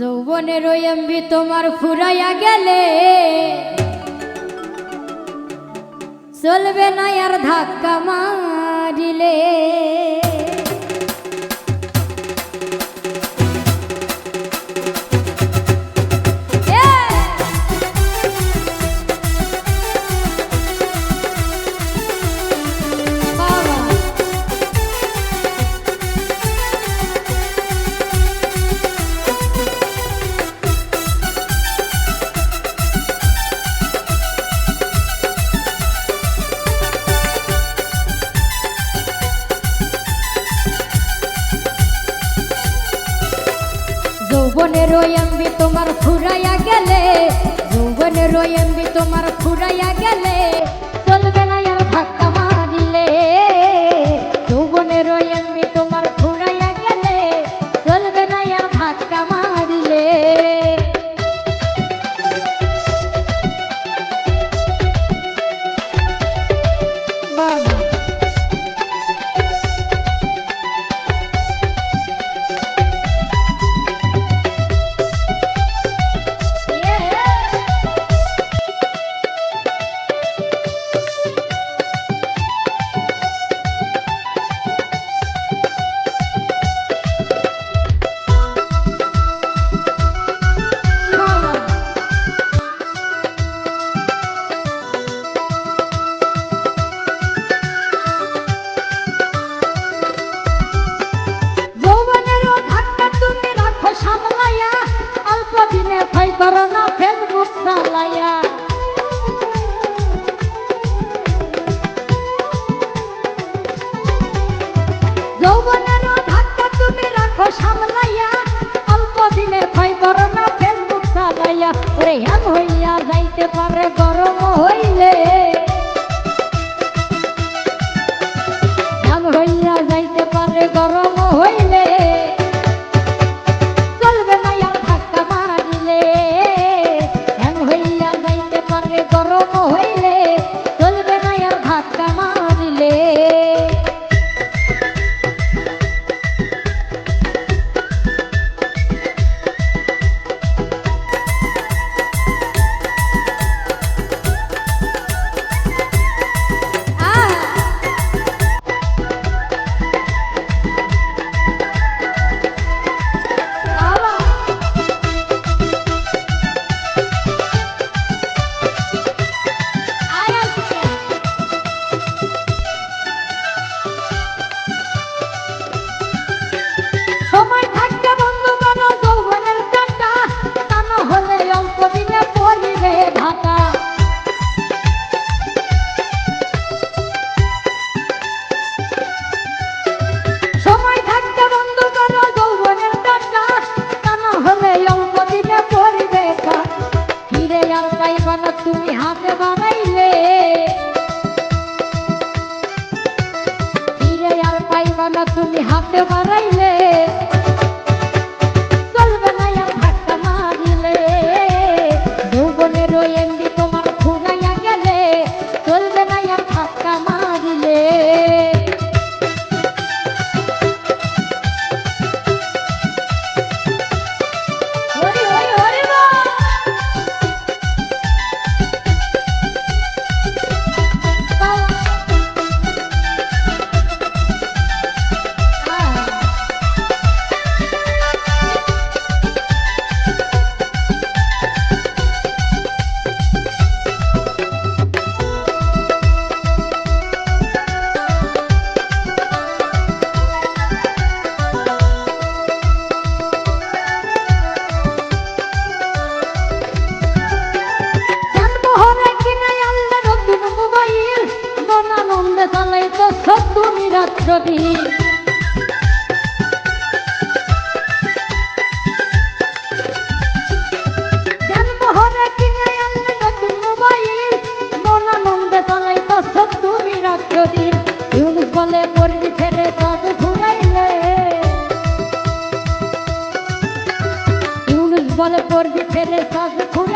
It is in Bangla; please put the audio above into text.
যৌবনের এমবি তোমার ফুরাইয়া গেলে। চলবে না আর ধাক্কা মারিলে। যৌবনের এমবি তোমার ফুরাইয়া গেলে যৌবনের এমবি তোমার ফুরাইয়া গেলে। হয় করোনা ফেসবুক চালাইয়া ওরে হইয়া যাইতে পার বানাইবা না তুমি হাতে বানাইলে। ফিরে আর পাইবা না তুমি হাতে বানাইলে। ছবি বলে পড়লি ছেড়ে পদ ঘুরাইলে। ইউনুস বলে পড়লি ছেড়ে পদ ঘুরাইলে।